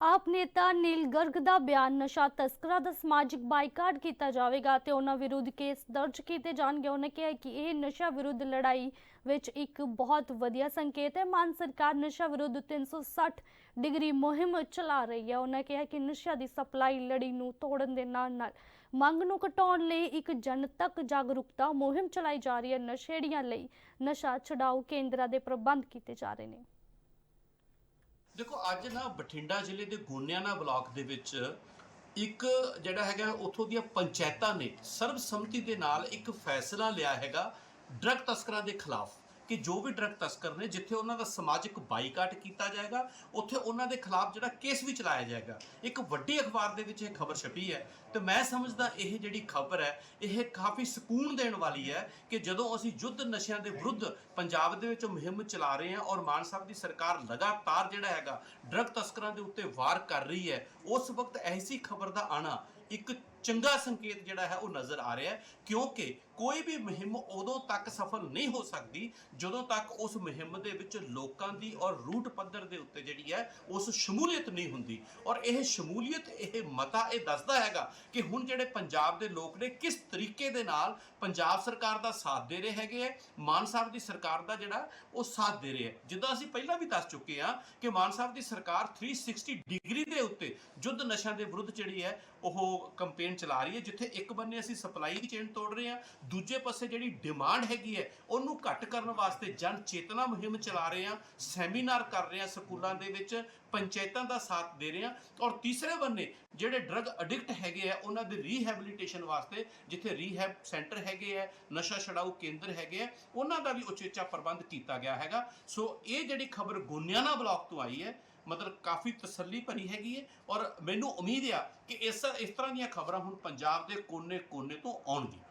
ਆਪ ਨੇਤਾ ਨੀਲ ਗਰਗ ਦਾ ਬਿਆਨ, ਨਸ਼ਾ ਤਸਕਰਾਂ ਦਾ ਸਮਾਜਿਕ ਬਾਈਕਾਟ ਕੀਤਾ ਜਾਵੇਗਾ ਤੇ ਉਹਨਾਂ ਵਿਰੁੱਧ ਕੇਸ ਦਰਜ ਕੀਤੇ ਜਾਣਗੇ। ਉਹਨੇ ਕਿਹਾ ਕਿ ਇਹ ਨਸ਼ਾ ਵਿਰੁੱਧ ਲੜਾਈ ਵਿੱਚ ਇੱਕ ਬਹੁਤ ਵਧੀਆ ਸੰਕੇਤ ਹੈ। ਮਾਨ ਸਰਕਾਰ ਨਸ਼ਾ ਵਿਰੁੱਧ 360 ਡਿਗਰੀ ਮੁਹਿੰਮ ਚਲਾ ਰਹੀ ਹੈ। ਉਹਨਾਂ ਕਿਹਾ ਕਿ ਨਸ਼ਾ ਦੀ ਸਪਲਾਈ ਲੜੀ ਨੂੰ ਤੋੜਨ ਦੇ ਨਾਲ ਨਾਲ ਮੰਗ ਨੂੰ ਘਟਾਉਣ ਲਈ ਇੱਕ ਜਨਤਕ ਜਾਗਰੂਕਤਾ ਮੁਹਿੰਮ ਚਲਾਈ ਜਾ ਰਹੀ ਹੈ। ਨਸ਼ੇੜੀਆਂ ਲਈ ਨਸ਼ਾ ਛਡਾਊ ਕੇਂਦਰਾਂ ਦੇ ਪ੍ਰਬੰਧ ਕੀਤੇ ਜਾ ਰਹੇ ਨੇ। ਦੇਖੋ, ਅੱਜ ਨਾ ਬਠਿੰਡਾ ਜ਼ਿਲ੍ਹੇ ਦੇ ਗੋਨਿਆਣਾ ਬਲਾਕ ਦੇ ਵਿੱਚ ਇੱਕ ਜਿਹੜਾ ਹੈਗਾ, ਉੱਥੋਂ ਦੀਆਂ ਪੰਚਾਇਤਾਂ ਨੇ ਸਰਬਸੰਮਤੀ ਦੇ ਨਾਲ ਇੱਕ ਫੈਸਲਾ ਲਿਆ ਹੈਗਾ, ਡਰੱਗ ਤਸਕਰਾਂ ਦੇ ਖਿਲਾਫ। ਕਿ ਜੋ ਵੀ ਡਰੱਗ ਤਸਕਰ ਨੇ, ਜਿੱਥੇ ਉਹਨਾਂ ਦਾ ਸਮਾਜਿਕ ਬਾਈਕਾਟ ਕੀਤਾ ਜਾਏਗਾ, ਉੱਥੇ ਉਹਨਾਂ ਦੇ ਖਿਲਾਫ ਜਿਹੜਾ ਕੇਸ ਵੀ ਚਲਾਇਆ ਜਾਏਗਾ। ਇੱਕ ਵੱਡੀ ਅਖਬਾਰ ਦੇ ਵਿੱਚ ਇਹ ਖਬਰ ਛਪੀ ਹੈ ਤੇ ਮੈਂ ਸਮਝਦਾ ਇਹ ਜਿਹੜੀ ਖਬਰ ਹੈ, ਇਹ ਕਾਫੀ ਸਕੂਨ ਦੇਣ ਵਾਲੀ ਹੈ ਕਿ ਜਦੋਂ ਅਸੀਂ ਯੁੱਧ ਨਸ਼ਿਆਂ ਦੇ ਵਿਰੁੱਧ ਪੰਜਾਬ ਦੇ ਵਿੱਚ ਮੁਹਿੰਮ ਚਲਾ ਰਹੇ ਹਾਂ ਔਰ ਮਾਨ ਸਾਹਿਬ ਦੀ ਸਰਕਾਰ ਲਗਾਤਾਰ ਜਿਹੜਾ ਹੈਗਾ ਡਰੱਗ ਤਸਕਰਾਂ ਦੇ ਉੱਤੇ ਵਾਰ ਕਰ ਰਹੀ ਹੈ, ਉਸ ਵਕਤ ਐਸੀ ਖਬਰ ਦਾ ਆਣਾ ਇੱਕ ਚੰਗਾ ਸੰਕੇਤ ਜਿਹੜਾ ਹੈ ਉਹ ਨਜ਼ਰ ਆ ਰਿਹਾ ਹੈ, ਕਿਉਂਕਿ ਕੋਈ ਵੀ ਮੁਹਿੰਮ ਉਦੋਂ ਤੱਕ ਸਫਲ ਨਹੀਂ ਹੋ ਸਕਦੀ ਜਦੋਂ ਤੱਕ ਉਸ ਮੁਹਿੰਮ ਦੇ ਵਿੱਚ ਲੋਕਾਂ ਦੀ ਔਰ ਰੂਟ ਪੱਧਰ ਦੇ ਉੱਤੇ ਜਿਹੜੀ ਹੈ ਉਸ ਸ਼ਮੂਲੀਅਤ ਨਹੀਂ ਹੁੰਦੀ। ਔਰ ਇਹ ਸ਼ਮੂਲੀਅਤ, ਇਹ ਮਤਾ ਇਹ ਦੱਸਦਾ ਹੈਗਾ ਕਿ ਹੁਣ ਜਿਹੜੇ ਪੰਜਾਬ ਦੇ ਲੋਕ ਨੇ, ਕਿਸ ਤਰੀਕੇ ਦੇ ਨਾਲ ਪੰਜਾਬ ਸਰਕਾਰ ਦਾ ਸਾਥ ਦੇ ਰਹੇ ਹੈਗੇ ਹੈ, ਮਾਨ ਸਾਹਿਬ ਦੀ ਸਰਕਾਰ ਦਾ ਜਿਹੜਾ ਉਹ ਸਾਥ ਦੇ ਰਹੇ ਹੈ। ਜਿੱਦਾਂ ਅਸੀਂ ਪਹਿਲਾਂ ਵੀ ਦੱਸ ਚੁੱਕੇ ਹਾਂ ਕਿ ਮਾਨ ਸਾਹਿਬ ਦੀ ਸਰਕਾਰ 360 ਡਿਗਰੀ ਦੇ ਉੱਤੇ ਯੁੱਧ ਨਸ਼ਿਆਂ ਦੇ ਵਿਰੁੱਧ ਜਿਹੜੀ ਹੈ ਉਹ ਉਹ ਕੰਪੇਨ ਚਲਾ ਰਹੀ ਹੈ, ਜਿੱਥੇ ਇੱਕ ਬੰਨੇ ਅਸੀਂ ਸਪਲਾਈ ਦੀ ਚੇਨ ਤੋੜ ਰਹੇ ਹਾਂ, ਦੂਜੇ ਪਾਸੇ ਜਿਹੜੀ ਡਿਮਾਂਡ ਹੈਗੀ ਹੈ, ਉਹਨੂੰ ਘੱਟ ਕਰਨ ਵਾਸਤੇ ਜਨ ਚੇਤਨਾ ਮੁਹਿੰਮ ਚਲਾ ਰਹੇ ਹਾਂ, ਸੈਮੀਨਾਰ ਕਰ ਰਹੇ ਹਾਂ ਸਕੂਲਾਂ ਦੇ ਵਿੱਚ, ਪੰਚਾਇਤਾਂ ਦਾ ਸਾਥ ਦੇ ਰਹੇ ਹਾਂ ਔਰ ਤੀਸਰੇ ਬੰਨੇ ਜਿਹੜੇ ਡਰੱਗ ਐਡਿਕਟ ਹੈਗੇ ਆ, ਉਹਨਾਂ ਦੇ ਰੀਹੈਬਿਲਿਟੇਸ਼ਨ ਵਾਸਤੇ, ਜਿੱਥੇ ਰੀਹੈਬ ਸੈਂਟਰ ਹੈਗੇ ਆ, ਨਸ਼ਾ ਛਡਾਊ ਕੇਂਦਰ ਹੈਗੇ ਆ, ਉਹਨਾਂ ਦਾ ਵੀ ਉਚੇਚਾ ਪ੍ਰਬੰਧ ਕੀਤਾ ਗਿਆ ਹੈਗਾ। ਸੋ ਇਹ ਜਿਹੜੀ ਖਬਰ ਗੋਨਿਆਣਾ ਬਲਾਕ ਤੋਂ ਆਈ ਹੈ ਮਤਲਬ ਕਾਫੀ ਤਸੱਲੀ ਭਰੀ ਹੈਗੀ ਹੈ ਔਰ ਮੈਨੂੰ ਉਮੀਦ ਆ ਕਿ ਇਸ ਇਸ ਤਰ੍ਹਾਂ ਦੀਆਂ ਖਬਰਾਂ ਹੁਣ ਪੰਜਾਬ ਦੇ ਕੋਨੇ-ਕੋਨੇ ਤੋਂ ਆਉਣਗੀਆਂ।